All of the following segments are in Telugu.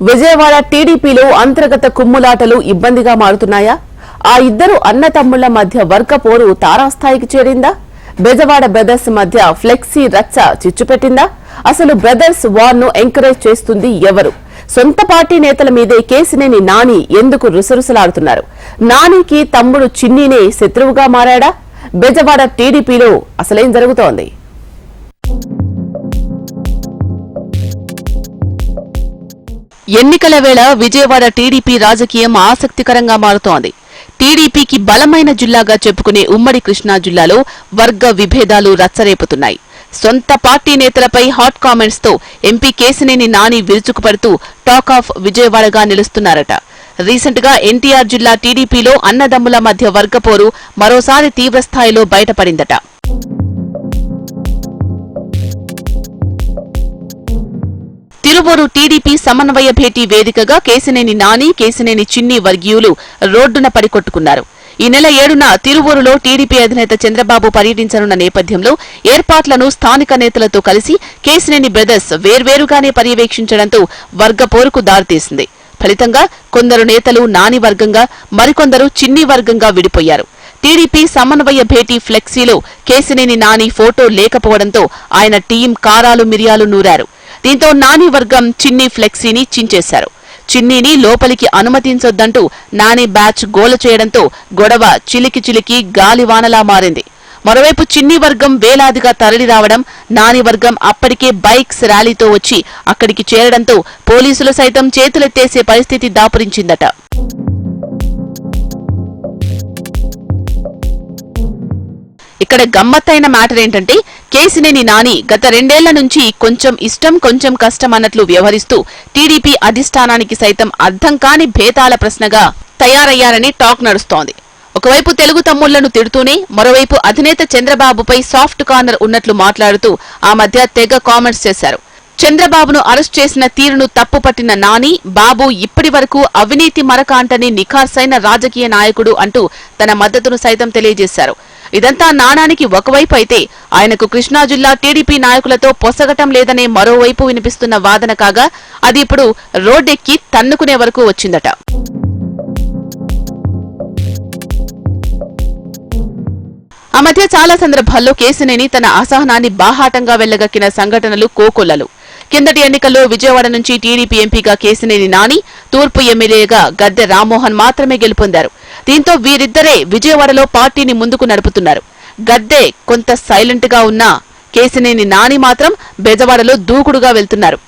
విజయవాడ టీడీపీలో అంతర్గత కుమ్ములాటలు ఇబ్బందిగా మారుతున్నాయా? ఆ ఇద్దరు అన్నతమ్ముళ్ళ మధ్య వర్గ పోరు తారాస్థాయికి చేరిందా? బెజవాడ బ్రదర్స్ మధ్య ఫ్లెక్సీ రచ్చ చిచ్చుపెట్టిందా? అసలు బ్రదర్స్ వార్ను ఎంకరేజ్ చేస్తుంది ఎవరు? సొంత పార్టీ నేతల మీదే కేసినేని నాని ఎందుకు రుసరుసలాడుతున్నారు? నానికి తమ్ముడు చిన్నీనే శత్రువుగా మారాడా? బెజవాడ టీడీపీలో అసలేం జరుగుతోంది? ఎన్నికల వేళ విజయవాడ టీడీపీ రాజకీయం ఆసక్తికరంగా మారుతోంది. టీడీపీకి బలమైన జిల్లాగా చెప్పుకునే ఉమ్మడి కృష్ణా జిల్లాలో వర్గ విభేదాలు రచ్చరేపుతున్నాయి. సొంత పార్టీ నేతలపై హాట్ కామెంట్స్తో ఎంపీ కేసినేని నాని విరుచుకుపడుతూ టాక్ ఆఫ్ విజయవాడగా నిలుస్తున్నారట. రీసెంట్గా ఎన్టీఆర్ జిల్లా టీడీపీలో అన్నదమ్ముల మధ్య వర్గపోరు మరోసారి తీవ్రస్థాయిలో బయటపడిందట. తిరువూరు టీడీపీ సమన్వయ భేటీ వేదికగా కేసినేని నాని కేసినేని చిన్ని వర్గీయులు రోడ్డున పడికొట్టుకున్నారు. ఈ నెల ఏడున తిరువూరులో టీడీపీ అధినేత చంద్రబాబు పర్యటించనున్న నేపథ్యంలో ఏర్పాట్లను స్థానిక నేతలతో కలిసి కేసినేని బ్రదర్స్ వేర్వేరుగానే పర్యవేక్షించడంతో వర్గ పోరుకు దారితీసింది. ఫలితంగా కొందరు నేతలు నాని వర్గంగా మరికొందరు చిన్ని వర్గంగా విడిపోయారు. టీడీపీ సమన్వయ భేటీ ఫ్లెక్సీలో కేసినేని నాని ఫోటో లేకపోవడంతో ఆయన టీం కారాలు మిరియాలు నూరారు. దీంతో నాని వర్గం చిన్ని ఫ్లెక్సీని చించేశారు. చిన్నీని లోపలికి అనుమతించొద్దంటూ నాని బ్యాచ్ గోల చేయడంతో గొడవ చిలికి చిలికి గాలివానలా మారింది. మరోవైపు చిన్ని వర్గం వేలాదిగా తరలి రావడం నాని వర్గం అప్పటికే బైక్స్ ర్యాలీతో వచ్చి అక్కడికి చేరడంతో పోలీసులు సైతం చేతులెత్తేసే పరిస్థితి దాపురించిందట. ఇక్కడ గమ్మత్తైన మ్యాటర్ ఏంటంటే కేసినేని నాని గత రెండేళ్ళ నుంచి కొంచెం ఇష్టం కొంచెం కష్టం అన్నట్లు వ్యవహరిస్తూ టీడీపీ అధిష్టానానికి సైతం అర్థం కాని భేతాల ప్రశ్నగా తయారయ్యారని టాక్ నడుస్తోంది. ఒకవైపు తెలుగు తమ్ముళ్ళను తిడుతూనే మరోవైపు అధినేత చంద్రబాబుపై సాఫ్ట్ కార్నర్ ఉన్నట్లు మాట్లాడుతూ ఆ మధ్య తెగ కామెంట్స్ చేశారు. చంద్రబాబును అరెస్ట్ చేసిన తీరును తప్పుపట్టిన నాని బాబు ఇప్పటి వరకు అవినీతి మరక అంటని నిఖార్సైన రాజకీయ నాయకుడు అంటూ తన మద్దతును సైతం తెలియజేశారు. ఇదంతా నాణానికి ఒకవైపు అయితే ఆయనకు కృష్ణా జిల్లా టీడీపీ నాయకులతో పొసగటం లేదనే మరోవైపు వినిపిస్తున్న వాదన కాగా అది ఇప్పుడు రోడ్డెక్కి తన్నుకునే వరకు వచ్చిందట. ఆ మధ్య చాలా సందర్భాల్లో కేసినేని తన అసహనాన్ని బాహాటంగా వెళ్ళగక్కిన సంఘటనలు కోకొల్లలు. కిందటి ఎన్నికల్లో విజయవాడ నుంచి టీడీపీ ఎంపీగా కేసినేని నాని తూర్పు ఎమ్మెల్యేగా గద్దె రామ్మోహన్ మాత్రమే గెలుపొందారు. దీంతో వీరిద్దరే విజయవాడలో పార్టీని ముందుకు నడుపుతున్నారు. గద్దె కొంత సైలెంట్గా ఉన్నా కేసినేని నాని మాత్రం బెజవాడలో దూకుడుగా వెళ్తున్నారు.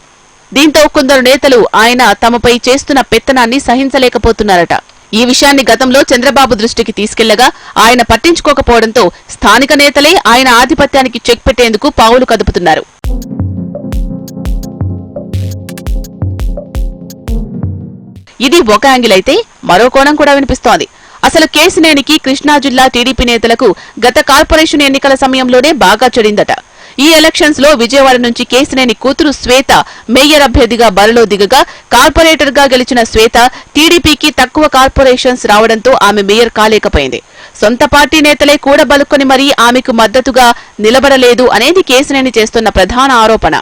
దీంతో కొందరు నేతలు ఆయన తమపై చేస్తున్న పెత్తనాన్ని సహించలేకపోతున్నారట. ఈ విషయాన్ని గతంలో చంద్రబాబు దృష్టికి తీసుకెళ్ళగా ఆయన పట్టించుకోకపోవడంతో స్థానిక నేతలే ఆయన ఆధిపత్యానికి చెక్ పెట్టేందుకు పావులు కదుపుతున్నారు. ఇది ఒక యాంగిల్ అయితే మరో కోణం కూడా వినిపిస్తోంది. అసలు కేసినేనికి కృష్ణా జిల్లా టీడీపీ నేతలకు గత కార్పొరేషన్ ఎన్నికల సమయంలోనే బాగా చెడిందట. ఈ ఎలక్షన్స్లో విజయవాడ నుంచి కేసినేని కూతురు శ్వేత మేయర్ అభ్యర్థిగా బరిలో దిగగా కార్పొరేటర్గా గెలిచిన శ్వేత టీడీపీకి తక్కువ కార్పొరేషన్స్ రావడంతో ఆమె మేయర్ కాలేకపోయింది. సొంత పార్టీ నేతలే కూడబలుకొని మరీ ఆమెకు మద్దతుగా నిలబడలేదు అనేది కేసినేని చేస్తున్న ప్రధాన ఆరోపణ.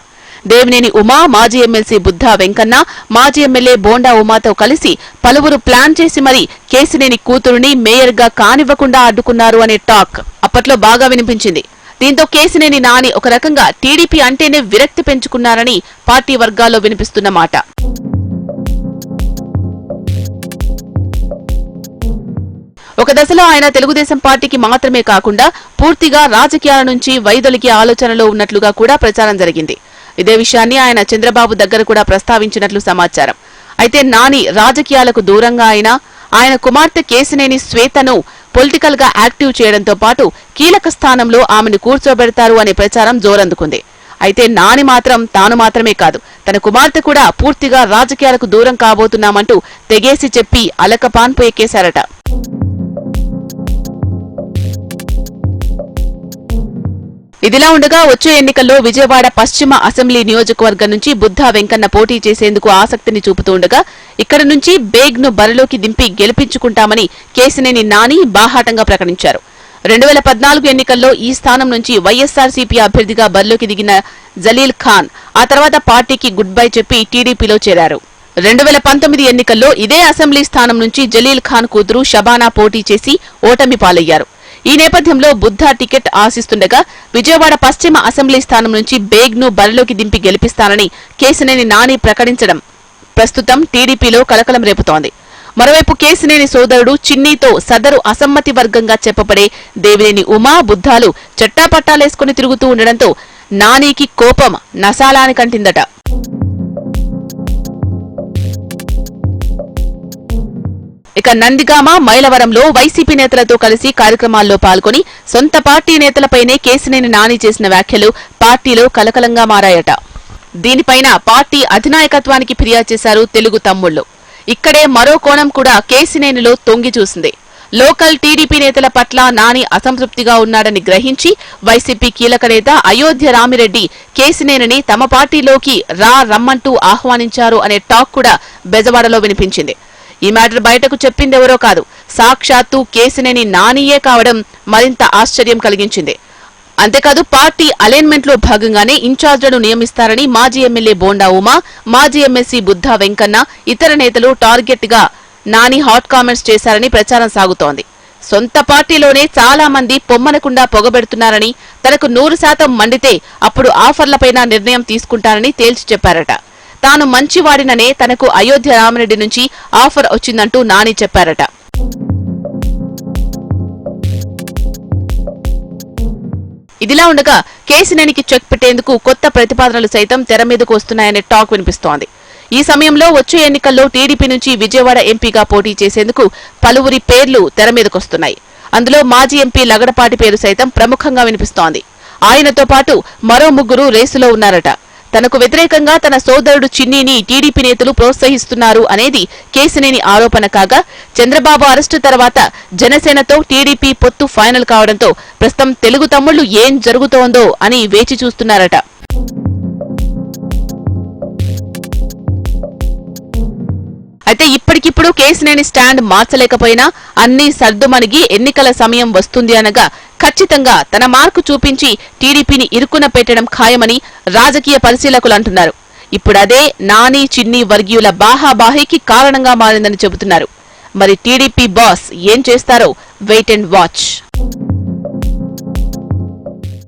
దేవినేని ఉమా మాజీ ఎమ్మెల్సీ బుద్ధా వెంకన్న మాజీ ఎమ్మెల్యే బోండా ఉమాతో కలిసి పలువురు ప్లాన్ చేసి మరీ కేసినేని కూతురుని మేయర్గా కానివ్వకుండా అడ్డుకున్నారు అనే టాక్ అప్పట్లో బాగా వినిపించింది. దీంతో కేసినేని నాని ఒక రకంగా టీడీపీ అంటేనే విరక్తి పెంచుకున్నారని పార్టీ వర్గాల్లో వినిపిస్తున్న మాట. ఒక దశలో ఆయన తెలుగుదేశం పార్టీకి మాత్రమే కాకుండా పూర్తిగా రాజకీయాల నుంచి వైదొలిగే ఆలోచనలో ఉన్నట్లుగా కూడా ప్రచారం జరిగింది. ఇదే విషయాన్ని ఆయన చంద్రబాబు దగ్గర కూడా ప్రస్తావించినట్లు సమాచారం. అయితే నాని రాజకీయాలకు దూరంగా అయినా ఆయన కుమార్తె కేసినేని శ్వేతను పొలిటికల్గా యాక్టివ్ చేయడంతో పాటు కీలక స్థానంలో ఆమెను కూర్చోబెడతారు అనే ప్రచారం జోరందుకుంది. అయితే నాని మాత్రం తాను మాత్రమే కాదు తన కుమార్తె కూడా పూర్తిగా రాజకీయాలకు దూరం కాబోతున్నామంటూ తెగేసి చెప్పి అలకపాన్పు ఎక్కేశారట. ఇదిలా ఉండగా వచ్చే ఎన్నికల్లో విజయవాడ పశ్చిమ అసెంబ్లీ నియోజకవర్గం నుంచి బుద్ధా వెంకన్న పోటీ చేసేందుకు ఆసక్తిని చూపుతుండగా ఇక్కడ నుంచి బేగ్ను బరిలోకి దింపి గెలిపించుకుంటామని కేసినేని నాని బాహాటంగా ప్రకటించారు. రెండు వేల పద్నాలుగు ఎన్నికల్లో ఈ స్థానం నుంచి వైఎస్ఆర్సీపీ అభ్యర్థిగా బరిలోకి దిగిన జలీల్ ఖాన్ ఆ తర్వాత పార్టీకి గుడ్ బై చెప్పి టీడీపీలో చేరారు. రెండు వేల పంతొమ్మిది ఎన్నికల్లో ఇదే అసెంబ్లీ స్థానం నుంచి జలీల్ ఖాన్ కూతురు షబానా పోటీ చేసి ఓటమి పాలయ్యారు. ఈ నేపథ్యంలో బుద్ధా టికెట్ ఆశిస్తుండగా విజయవాడ పశ్చిమ అసెంబ్లీ స్థానం నుంచి బేగ్ను బరిలోకి దింపి గెలిపిస్తానని కేసినేని నాని ప్రకటించడం ప్రస్తుతం టీడీపీలో కలకలం రేపుతోంది. మరోవైపు కేసినేని సోదరుడు చిన్నీతో సదరు అసమ్మతి వర్గంగా చెప్పబడే దేవినేని ఉమా బుద్ధాలు చట్టాపట్టాలేసుకుని తిరుగుతూ ఉండడంతో నానికి కోపం నసాలానికంటిందట ఇక నందిగామ మైలవరంలో వైసీపీ నేతలతో కలిసి కార్యక్రమాల్లో పాల్గొని సొంత పార్టీ నేతలపైనే కేసినేని నాని చేసిన వ్యాఖ్యలు పార్టీలో కలకలంగా మారాయట. దీనిపైన పార్టీ అధినాయకత్వానికి ఫిర్యాదు చేశారు తెలుగు తమ్ముళ్ళు ఇక్కడే మరో కోణం కూడా కేసినేనిలో తొంగి చూసింది. లోకల్ టీడీపీ నేతల పట్ల నాని అసంతృప్తిగా ఉన్నాడని గ్రహించి వైసీపీ కీలక నేత అయోధ్య రామిరెడ్డి కేసినేనిని తమ పార్టీలోకి రా రమ్మంటూ ఆహ్వానించారు అనే టాక్ కూడా బెజవాడలో వినిపించింది. ఈ మ్యాటర్ బయటకు చెప్పిందెవరో కాదు. సాక్షాత్తు కేసినేని నానియే కావడం మరింత ఆశ్చర్యం కలిగించింది. అంతేకాదు పార్టీ అలైన్మెంట్లో భాగంగానే ఇన్ఛార్జ్లను నియమిస్తారని మాజీ ఎమ్మెల్యే బోండా ఉమా మాజీ ఎమ్మెల్సీ బుద్ధా వెంకన్న ఇతర నేతలు టార్గెట్గా నాని హాట్ కామెంట్స్ చేశారని ప్రచారం సాగుతోంది. సొంత పార్టీలోనే చాలా మంది పొమ్మనకుండా పొగబెడుతున్నారని తనకు నూరు శాతం మండితే అప్పుడు ఆఫర్లపైన నిర్ణయం తీసుకుంటారని తేల్చి చెప్పారట. తాను మంచివాడిననే తనకు అయోధ్య రామరెడ్డి నుంచి ఆఫర్ వచ్చిందంటూ నాని చెప్పారట. ఇదిలా ఉండగా కేసినేనికి చెక్ పెట్టేందుకు కొత్త ప్రతిపాదనలు సైతం తెర మీదకు వస్తున్నాయనే టాక్ వినిపిస్తోంది. ఈ సమయంలో వచ్చే ఎన్నికల్లో టీడీపీ నుంచి విజయవాడ ఎంపీగా పోటీ చేసేందుకు పలువురి పేర్లు తెర మీదకొస్తున్నాయి అందులో మాజీ ఎంపీ లగడపాటి పేరు సైతం ప్రముఖంగా వినిపిస్తోంది. ఆయనతో పాటు మరో ముగ్గురు రేసులో ఉన్నారట. తనకు వ్యతిరేకంగా తన సోదరుడు చిన్నీని టీడీపీ నేతలు ప్రోత్సహిస్తున్నారు అనేది కేసినేని ఆరోపణ కాగా చంద్రబాబు అరెస్టు తర్వాత జనసేనతో టీడీపీ పొత్తు ఫైనల్ కావడంతో ప్రస్తుతం తెలుగు తమ్ముళ్ళు ఏం జరుగుతోందో అని వేచి చూస్తున్నారట. అయితే ఇప్పటికిప్పుడు కేసినేని స్టాండ్ మార్చలేకపోయినా అన్ని సర్దుమణిగి ఎన్నికల సమయం వస్తుంది అనగా ఖచ్చితంగా తన మార్కు చూపించి టీడీపీని ఇరుకున పెట్టడం ఖాయమని రాజకీయ పరిశీలకులు అంటున్నారు. ఇప్పుడదే నాని చిన్ని వర్గీయుల బాహాబాహీకి కారణంగా మారిందని చెబుతున్నారు. మరి టీడీపీ బాస్ ఏం చేస్తారో వెయిట్ అండ్ వాచ్.